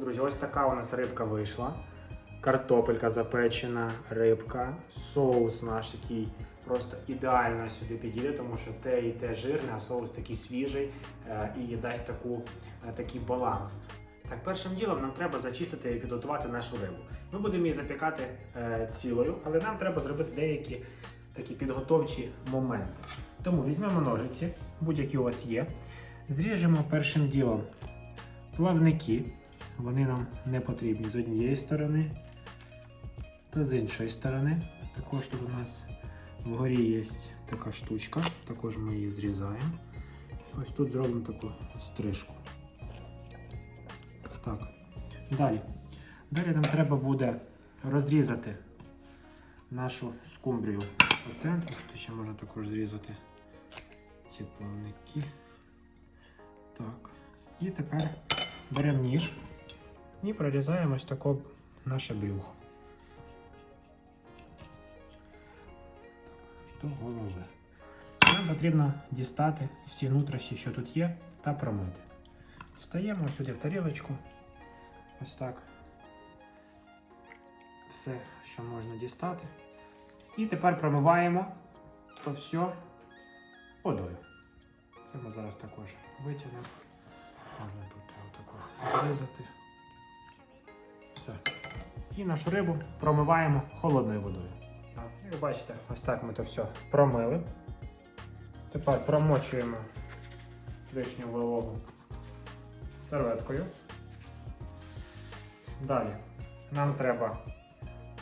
Друзі, ось така у нас рибка вийшла. Картопелька запечена, рибка, соус наш такий просто ідеально сюди підійде, тому що те і те жирне, а соус такий свіжий е, і дасть таку, е, такий баланс. Так, першим ділом нам треба зачистити і підготувати нашу рибу. Ми будемо її запікати е, цілою, але нам треба зробити деякі такі підготовчі моменти. Тому візьмемо ножиці, будь-які у вас є. Зріжемо першим ділом плавники. Вони нам не потрібні з однієї сторони та з іншої сторони. Також тут у нас вгорі є така штучка, також ми її зрізаємо. Ось тут зробимо таку стрижку. Так. Далі. Далі нам треба буде розрізати нашу скумбрію по центру. Тут ще можна також зрізати ці плавники. Так. І тепер беремо ніж і прорізаємо ось тако наше брюхо. До голови. Нам потрібно дістати всі нутрощі, що тут є, та промити. Стаємо сюди в тарілочку. Ось так. Все, що можна дістати. І тепер промиваємо то все водою. Це ми зараз також витягнемо. Можна тут отако вирізати. І нашу рибу промиваємо холодною водою. І ви бачите, ось так ми то все промили. Тепер промочуємо лишню вологу серветкою. Далі нам треба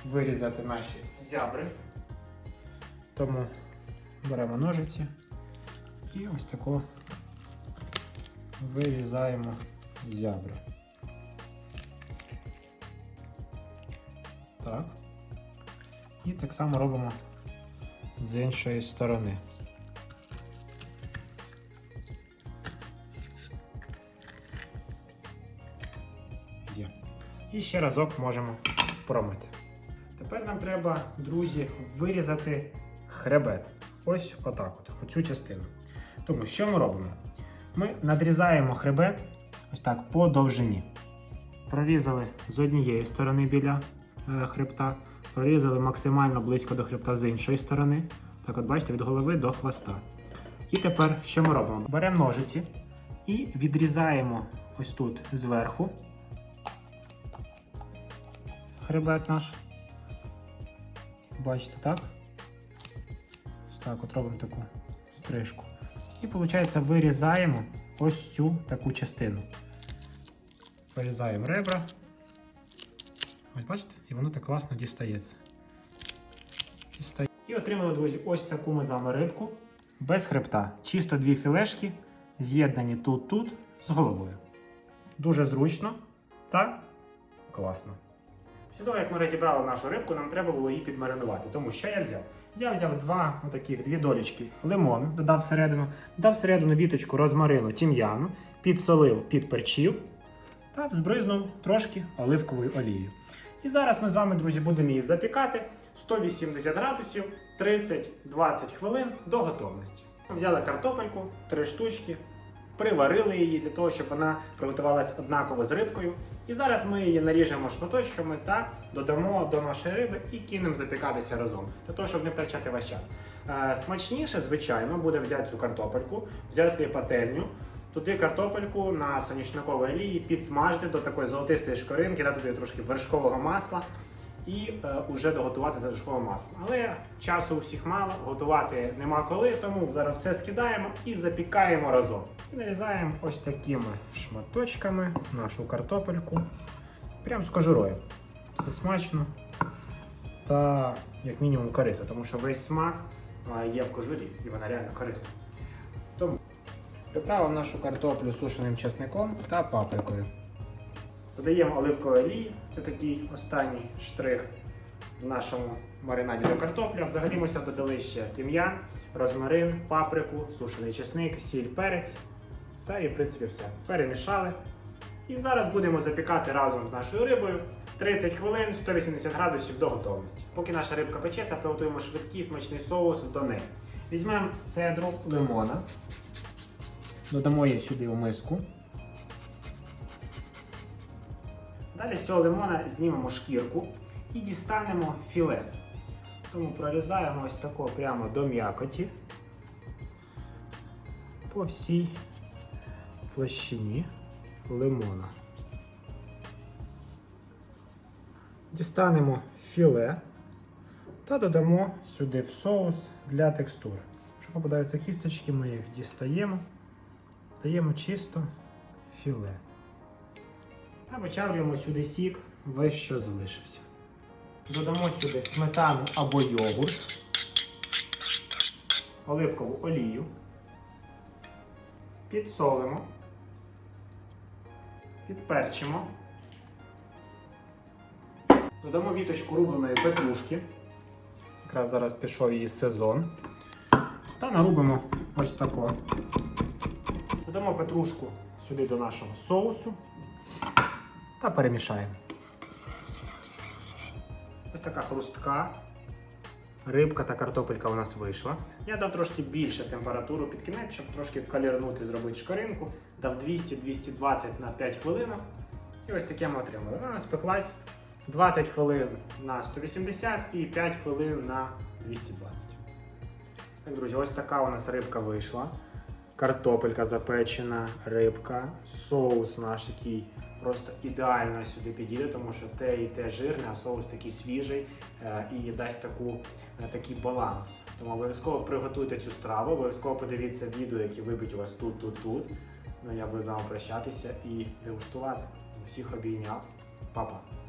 вирізати наші зябри. Тому беремо ножиці і ось тако вирізаємо зябри. Так. І так само робимо з іншої сторони. Є. І ще разок можемо промити. Тепер нам треба, друзі, вирізати хребет. Ось отак от, оцю частину. Тому що ми робимо? Ми надрізаємо хребет ось так по довжині. Прорізали з однієї сторони біля хребта, прорізали максимально близько до хребта з іншої сторони. Так, от бачите, від голови до хвоста. І тепер що ми робимо? Беремо ножиці і відрізаємо ось тут зверху хребет наш. Бачите, так? Ось так от робимо таку стрижку. І виходить, вирізаємо ось цю таку частину. Вирізаємо ребра. Ось бачите? І воно так класно дістається. Дістає. І отримали, друзі, ось таку ми з вами рибку без хребта. Чисто дві філешки, з'єднані тут-тут з головою. Дуже зручно та класно. Після того, як ми розібрали нашу рибку, нам треба було її підмаринувати. Тому що я взяв? Я взяв два отаких, дві долічки лимону, додав всередину, додав всередину віточку розмарину тім'яну, підсолив, підперчив та збризнув трошки оливковою олією. І зараз ми з вами, друзі, будемо її запікати 180 градусів 30-20 хвилин до готовності. Взяли картопельку, три штучки, приварили її для того, щоб вона приготувалася однаково з рибкою. І зараз ми її наріжемо шматочками та додамо до нашої риби і кинемо запікатися разом, для того, щоб не втрачати ваш час. Е, смачніше, звичайно, буде взяти цю картопельку, взяти пательню, туди картопельку на соняшниковій олії підсмажити до такої золотистої шкоринки, дати туди трошки вершкового масла і е, уже доготувати за вершковим маслом. Але часу у всіх мало, готувати нема коли, тому зараз все скидаємо і запікаємо разом. І нарізаємо ось такими шматочками нашу картопельку. Прям з кожурою. Все смачно та як мінімум корисно, тому що весь смак є в кожурі і вона реально корисна. Приправимо нашу картоплю сушеним чесником та паприкою. Додаємо оливкової олії, це такий останній штрих в нашому маринаді до картопля. Взагалі ми сюди додали ще тим'ян, розмарин, паприку, сушений чесник, сіль, перець. Та і в принципі все. Перемішали. І зараз будемо запікати разом з нашою рибою 30 хвилин 180 градусів до готовності. Поки наша рибка печеться, приготуємо швидкий смачний соус до неї. Візьмемо цедру лимона, додамо її сюди у миску. Далі з цього лимона знімемо шкірку і дістанемо філе. Тому прорізаємо ось тако прямо до м'якоті по всій площині лимона. Дістанемо філе та додамо сюди в соус для текстури. Якщо попадаються кісточки, ми їх дістаємо, даємо чисто філе. Та вичавлюємо сюди сік, весь що залишився. Додамо сюди сметану або йогурт, оливкову олію, підсолимо, підперчимо. Додамо віточку рубленої петрушки. Якраз зараз пішов її сезон. Та нарубимо ось тако. Додамо петрушку сюди до нашого соусу та перемішаємо. Ось така хрустка. Рибка та картопелька у нас вийшла. Я дав трошки більше температуру під кінець, щоб трошки калірнути, зробити шкаринку. Дав 200-220 на 5 хвилин. І ось таке ми отримали. Вона спеклась 20 хвилин на 180 і 5 хвилин на 220. Так, друзі, ось така у нас рибка вийшла. Картопелька запечена, рибка, соус наш, який просто ідеально сюди підійде, тому що те і те жирне, а соус такий свіжий е, і дасть таку, е, такий баланс. Тому обов'язково приготуйте цю страву, обов'язково подивіться відео, які вибить у вас тут, тут, тут. Ну я буду з прощатися і дегустувати. Усіх обійняв. Па-па.